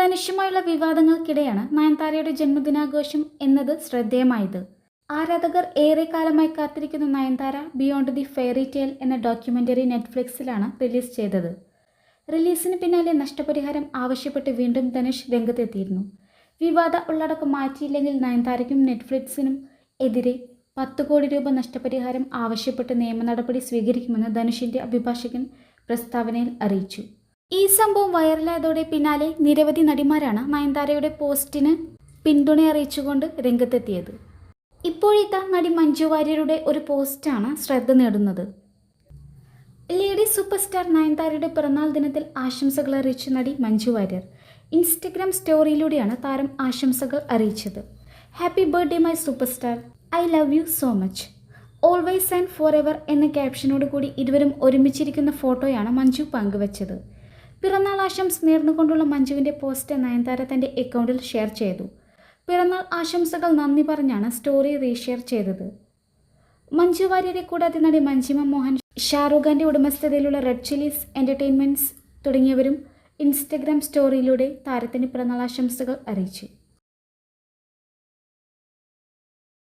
ധനുഷുമായുള്ള വിവാദങ്ങൾക്കിടെയാണ് നയൻതാരയുടെ ജന്മദിനാഘോഷം എന്നത് ശ്രദ്ധേയമായത്. ആരാധകർ ഏറെക്കാലമായി കാത്തിരിക്കുന്ന Nayanthara beyond the fairy tale എന്ന ഡോക്യുമെന്ററി നെറ്റ്ഫ്ലിക്സിലാണ് റിലീസ് ചെയ്തത്. റിലീസിന് പിന്നാലെ നഷ്ടപരിഹാരം ആവശ്യപ്പെട്ട് വീണ്ടും ധനുഷ് രംഗത്തെത്തിയിരുന്നു. വിവാദ ഉള്ളടക്കം മാറ്റിയില്ലെങ്കിൽ നയൻതാരയ്ക്കും നെറ്റ്ഫ്ലിക്സിനും എതിരെ പത്ത് കോടി രൂപ നഷ്ടപരിഹാരം ആവശ്യപ്പെട്ട് നിയമ നടപടി സ്വീകരിക്കുമെന്ന് ധനുഷിന്റെ അഭിഭാഷകൻ പ്രസ്താവനയിൽ അറിയിച്ചു. ഈ സംഭവം വൈറലായതോടെ പിന്നാലെ നിരവധി നടിമാരാണ് നയൻതാരയുടെ പോസ്റ്റിന് പിന്തുണ അറിയിച്ചുകൊണ്ട് രംഗത്തെത്തിയത്. ഇപ്പോഴത്തെ നടി മഞ്ജു വാര്യരുടെ ഒരു പോസ്റ്റാണ് ശ്രദ്ധ നേടുന്നത്. ലേഡി സൂപ്പർ സ്റ്റാർ നയൻതാരയുടെ പിറന്നാൾ ദിനത്തിൽ ആശംസകൾ അറിയിച്ച നടി മഞ്ജു വാര്യർ ഇൻസ്റ്റഗ്രാം സ്റ്റോറിയിലൂടെയാണ് താരം ആശംസകൾ അറിയിച്ചത്. Happy birthday my super star I love you so much always and forever എന്ന ക്യാപ്ഷനോട് കൂടി ഇരുവരും ഒരുമിച്ചിരിക്കുന്ന ഫോട്ടോയാണ് മഞ്ജു പങ്കുവച്ചത്. പിറന്നാൾ ആശംസ നേർന്നുകൊണ്ടുള്ള മഞ്ജുവിന്റെ പോസ്റ്റ് നയൻതാര തന്റെ അക്കൗണ്ടിൽ ഷെയർ ചെയ്തു. പിറന്നാൾ ആശംസകൾ നന്ദി പറഞ്ഞാണ് സ്റ്റോറി റീഷെയർ ചെയ്തത്. മഞ്ജു വാര്യരെ കൂടാതെ നടി മഞ്ജിമ മോഹൻ ഷാറൂഖ് ഖാന്റെ ഉടമസ്ഥതയിലുള്ള red Chillies Entertainments Instagram Instagram സ്റ്റോറിയിലൂടെ താരത്തിന് പിറന്നാൾ ആശംസകൾ അറിയിച്ചു.